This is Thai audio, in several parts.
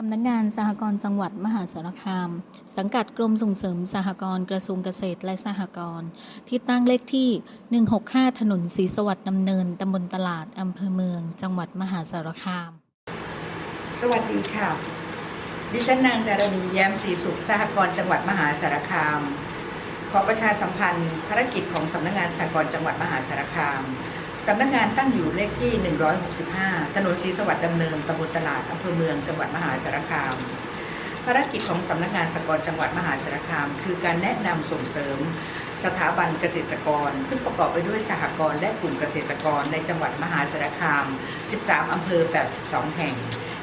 สำนักงานสหกรณ์จังหวัดมหาสารคาม สังกัดกรมส่งเสริมสหกรณ์กระทรวงเกษตรและสหกรณ์ที่ตั้งเลขที่ 165 ถนนศรีสวัสดิ์ดำเนิน ตำบลตลาด อำเภอเมือง จังหวัดมหาสารคาม สวัสดีค่ะ ดิฉันนางดารณีแย้มศรีสุขสหกรณ์จังหวัดมหาสารคาม ขอประชาสัมพันธ์ ภารกิจของสำนักงานสหกรณ์จังหวัดมหาสารคาม สำนักงานตั้งอยู่เลขที่ 165 ถนนศรีสวัสดิ์ดำเนินตำบลตลาดอำเภอเมืองจังหวัดมหาสารคาม ภารกิจของสำนักงานสกรจังหวัดมหาสารคาม คือการแนะนำส่งเสริมสถาบันเกษตรกร ซึ่งประกอบไปด้วยสหกรณ์และกลุ่มเกษตรกรในจังหวัดมหาสารคาม 13 อำเภอ 82 แห่ง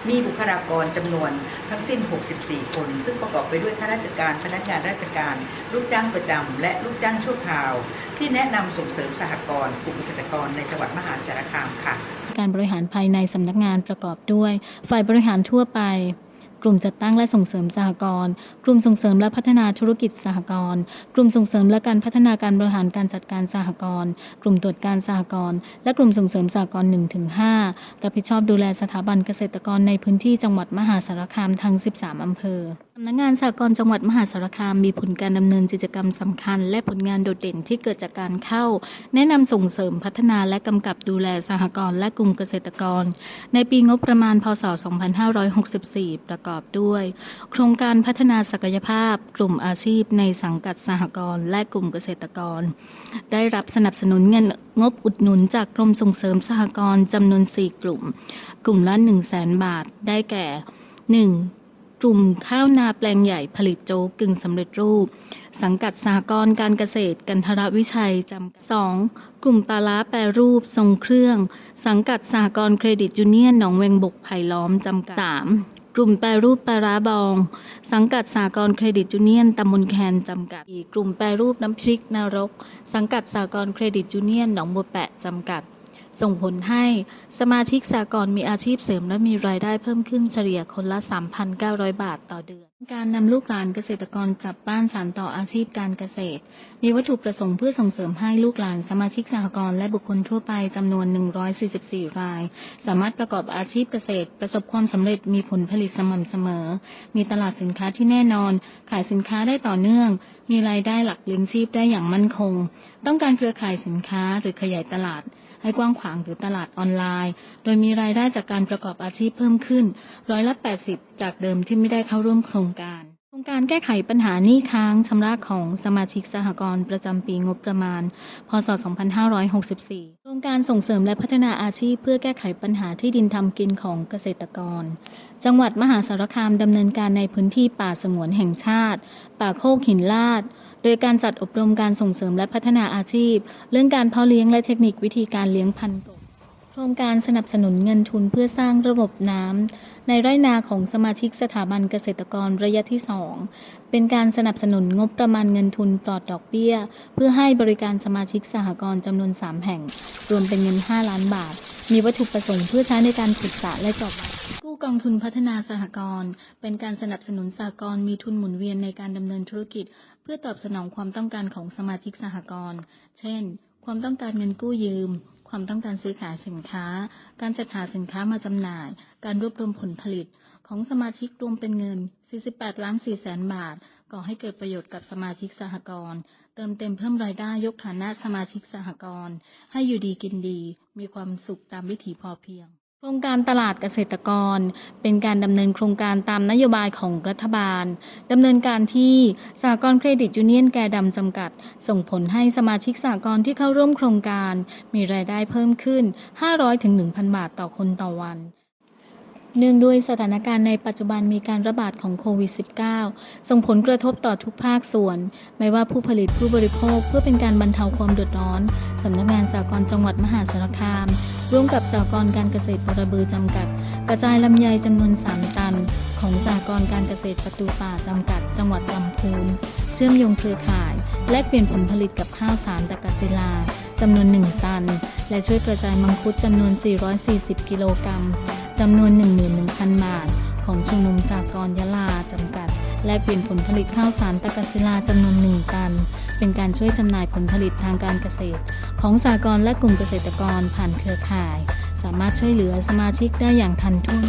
มีบุคลากรจำนวนทั้งสิ้น 64 คน ซึ่งประกอบไปด้วยข้าราชการ พนักงานราชการ ลูกจ้างประจำ และลูกจ้างชั่วคราว ที่แนะนำส่งเสริมสหกรณ์กลุ่มเกษตรกรในจังหวัดมหาสารคามค่ะ การบริหารภายในสำนักงานประกอบด้วย ฝ่ายบริหารทั่วไป กลุ่มจัดตั้งและส่งเสริมสหกรณ์ กลุ่มส่งเสริมและพัฒนาธุรกิจสหกรณ์ กลุ่มส่งเสริมและการพัฒนาการบริหารการจัดการสหกรณ์ กลุ่มตรวจการสหกรณ์ และกลุ่มส่งเสริมสหกรณ์1ถึง5รับผิดชอบดูแลสถาบันเกษตรกรในพื้นที่จังหวัดมหาสารคามทั้ง 13 อำเภอสำนักงานสหกรณ์จังหวัดมหาสารคามมีผลการดำเนินกิจกรรมสำคัญ และผลงานโดดเด่นที่เกิดจากการเข้า แนะนำส่งเสริมพัฒนาและกำกับดูแลสหกรณ์และกลุ่มเกษตรกร ในปีงบประมาณพศ 2564 ประกอบด้วย โครงการพัฒนาศักยภาพ กลุ่มอาชีพในสังกัดสหกรณ์และกลุ่มเกษตรกร ได้รับสนับสนุนเงินงบอุดหนุนจากกรมส่งเสริมสหกรณ์จำนวน 4 กลุ่ม กลุ่มละ1 0 0 0 0แบาท ได้แก่ 1. กลุ่มข้าวนาแปลงใหญ่ผลิตโจ๊กกึ่งสำเร็จรูป สังกัดสหกรณ์การเกษตรกันทรวิชัยจำกัด 2. กลุ่มปลาล้าแปรรูปทรงเครื่อง สังกัดสหกรณ์เครดิตยูเนียนหนองเวงบกไผ่ล้อมจำกัด 3. กลุ่มแปรรูปปลาร้าบอง สังกัดสหกรเครดิตยูเนียนตำบลแคนจำกัด 4. กลุ่มแปรรูปน้ำพริกนรก สังกัดสหกรเครดิตยูเนียนหนองบัวแปะจำกัด ส่งผลให้สมาชิกสากลมีอาชีพเสริมและมีรายได้เพิ่มขึ้นเฉลี่ยคนละ 3,900 บาทต่อเดือน การนำลูกหลานเกษตรกรกลับบ้านสานต่ออาชีพการเกษตร มีวัตถุประสงค์เพื่อส่งเสริมให้ลูกหลานสมาชิกสหกรณ์และบุคคลทั่วไปจำนวน 144 ราย สามารถประกอบอาชีพเกษตร ประสบความสำเร็จมีผลผลิตสม่ำเสมอ มีตลาดสินค้าที่แน่นอน ขายสินค้าได้ต่อเนื่อง มีรายได้หลักเลี้ยงชีพได้อย่างมั่นคง ต้องการเครือข่ายสินค้าหรือขยายตลาด ให้กว้างขวางหรือตลาดออนไลน์ โดยมีรายได้จากการประกอบอาชีพเพิ่มขึ้นร้อยละ 80 จากเดิมที่ไม่ได้เข้าร่วมโครงการโครงการแก้ไขปัญหาหนี้ค้างชำระของสมาชิกสหกรณ์ประจำปีงบประมาณ พศ 2564 โครงการส่งเสริมและพัฒนาอาชีพเพื่อแก้ไขปัญหาที่ดินทำกินของเกษตรกร จังหวัดมหาสารคามดำเนินการในพื้นที่ป่าสงวนแห่งชาติ ป่าโคกหินลาด โดยการจัดอบรมการส่งเสริมและพัฒนาอาชีพ เรื่องการเพาะเลี้ยงและเทคนิควิธีการเลี้ยงพันธุ์ ครงการสนับสนุนเงินทุนเพื่อสร้างระบบน้ำในไร่นาของสมาชิกสถาบันเกษตรกรระยะที่ 2 เป็นการสนับสนุนงบประมาณเงินทุนปลอดดอกเบี้ย เพื่อให้บริการสมาชิกสหกรณ์จำนวน 3 แห่ง รวมเป็นเงิน 5 ล้านบาท มีวัตถุประสงค์เพื่อใช้ในการขุดสระและจาะบ่กู้กองทุนพัฒนาสหกรณ์เป็นการสนับสนุนสหกรณ์มีทุนหมุนเวียนในการดำเนินธุรกิจ เพื่อตอบสนองความต้องการของสมาชิกสหกรณ์เช่น ความต้องการเงินกู้ยืม ความต้องการซื้อขายสินค้า การจัดหาสินค้ามาจำหน่าย การรวบรวมผลผลิต ของสมาชิกรวมเป็นเงิน 48 ล้าน4แสนบาท ก่อให้เกิดประโยชน์กับสมาชิกสหกรณ์ เติมเต็มเพิ่มรายได้ยกฐานะสมาชิกสหกรณ์ ให้อยู่ดีกินดี มีความสุขตามวิถีพอเพียง ครงการตลาดเกษตรกร เป็นการดำเนินโครงการตามนโยบายของรัฐบาลดำเนินการที่สากลเครดิตยูเนียนแกดำจำกัด ส่งผลให้สมาชิกสากลที่เข้าร่วมโครงการ มีรายได้เพิ่มขึ้น 500ถึง1,000 บาทต่อคนต่อวัน เนื่องด้วยสถานการณ์ในปัจจุบันมีการระบาดของโควิด -19 ส่งผลกระทบต่อทุกภาคส่วน ไม่ว่าผู้ผลิตผู้บริโภคเพื่อเป็นการบรรเทาความเดือดร้อน สำนักงานสหกรณ์จังหวัดมหาสารคาม ร่วมกับสหกรณ์การเกษตรบรบือจำกัด กระจายลำไยจำนวน 3 ตัน ของสหกรณ์การเกษตรประตูป่าจำกัด จังหวัดลำพูนเชื่อมโยงเครือข่าย แลกเปลี่ยนผลผลิตกับข้าวสารตะกศิลาจำนวน 1 ตัน และช่วยกระจายมังคุดจำนวน 440 กิโลกรัม จำนวน 11,000 บาท ของชุมนุมสากรยะลาจำกัด แลกเปลี่ยนผลผลิตข้าวสารตะกศิลาจำนวนหนึ่งตัน เป็นการช่วยจำหน่ายผลผลิตทางการเกษตร ของสากรและกลุ่มเกษตรกรผ่านเครือข่าย สามารถช่วยเหลือสมาชิกได้อย่างทันท่วง